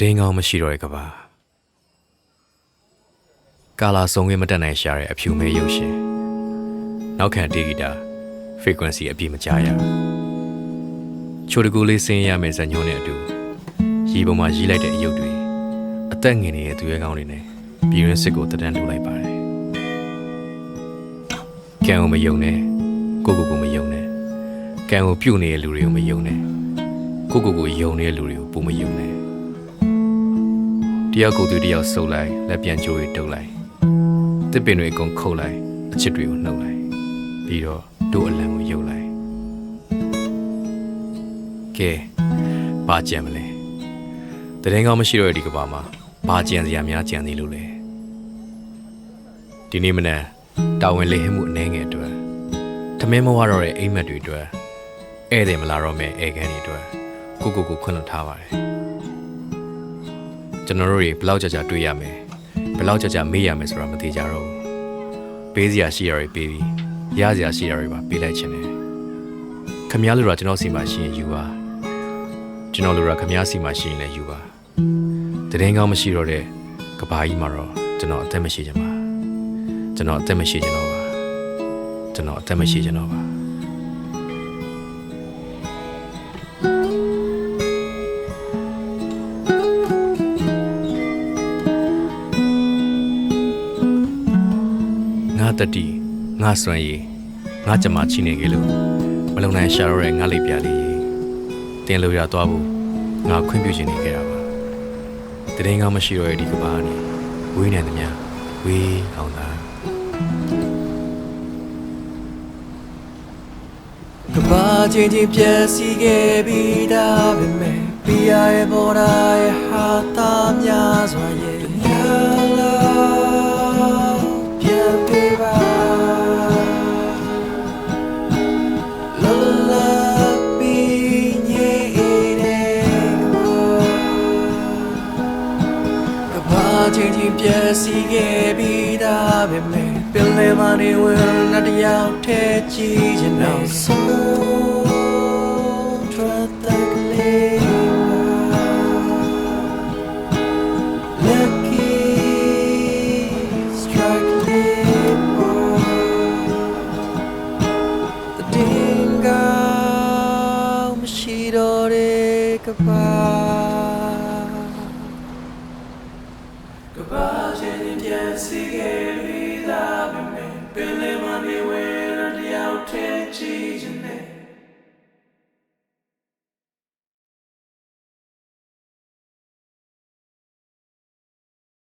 တည်င်းကောင်းမရှိတော့တဲ့ကဘာကာလာဆုံးဝင်မတက်နိုင်ရှာတဲ့အဖြူမဲရုပ်ရှင်နောက်ခံတေဂီတာ frequency အပြည့်မကြားရချိုတကူလေးစင်းရမယ်ဇညုံနဲ့အတူရီပေါ်မှာရီးလိုက်တဲ့အယုတ်တွေအသက်ငယ်နေတဲ့သူရဲကောင်းတွေနဲ့ပြည်ရင်းစစ်ကိုတဒန်းတူလိုက်ပါတယ်ကံကိုမယုံနဲ့ကိုကိုကိုမယုံနဲ့ကံကိုပြုတ်နေတဲ့လူတွေကိုမယုံနဲ့ကိုကိုကိုယုံနေတဲ့လူတွေကိုပုံမယုံနဲ့ တယောက်ကိုယ်သူတယောက်ဆုပ်လိုက်လက်ပြန်ကြိုးရီတုပ်လိုက်တစ်ပင်တွေအကုန်ခုတ်လိုက်အချစ်တွေကိုနှုတ်လိုက်ပြီးတော့တို့အလံကိုယုတ်လိုက်ကဲဘာကြံမလဲတရင်ကောင်းမရှိတော့တဲ့ဒီကဘာမှာဘာကြံစရာများကြံသေးလို့လဲဒီနေ့မနက်တာဝန်လေးဟမှုအနှဲငယ်အတွက်ထမင်းမဝတော့တဲ့အိမ်မက်တွေအတွက်ဧည့်သည်မလာတော့မဲ့ဧကန်တွေအတွက်ကိုကိုကိုခွင့်လွှတ်ထားပါတယ် ကျွန်တော်တို့တွေဘယ်လောက်ကြာကြာတွေ့ရမယ်ဘယ်လောက်ကြာကြာမေးရမယ်ဆိုတာမသိကြတော့ဘူးပေးစရာရှိရတွေပေးပြီးရစရာရှိရတွေပါပေးလိုက်ခြင်းတယ်ခမည်းလူရာကျွန်တော်စီမှာရှိရင်ယူပါကျွန်တော်လူရာခမည်းစီမှာရှိရင်လည်းယူပါတရင်ကောင်းမရှိတော့တဲ့ကဘာကြီးမှာတော့ကျွန်တော်အသက်မရှိချင်ပါကျွန်တော်အသက်မရှိချင်တော့ပါကျွန်တော်အသက်မရှိချင်တော့ပါငါ တတိငါစွမ်းရည်ငါကြမ္မာချိနေကြလို့မလုံနိုင်ရှာတော့တဲ့ငါလိပ်ပြလေးရေတင်လို့ရသွားဖို့ငါခွင့်ပြုချင်နေခဲ့တာပါတရင်ကမရှိတော့တဲ့ဒီကဘာကနေဝေးနေသမျှဝေးအောင်သာကဘာချင်းချင်းပြည့်စည်ခဲ့ပြီးသားပဲမဲ့ပြရရဲ့ပေါ်တာရဲ့ ချင်းချင်းပြည့်စည်ခဲ့ပြီးသားပဲမဲ့ပင်လေမနေဝင်နဲ့တယောက်တည်းကြည့်ချင်တော့ဆုံးထရတဲ့ကလေး Lucky struck Libra The dingo Mashido de Kapa ကဘာချင်းပြန်စီခဲ့ပြီ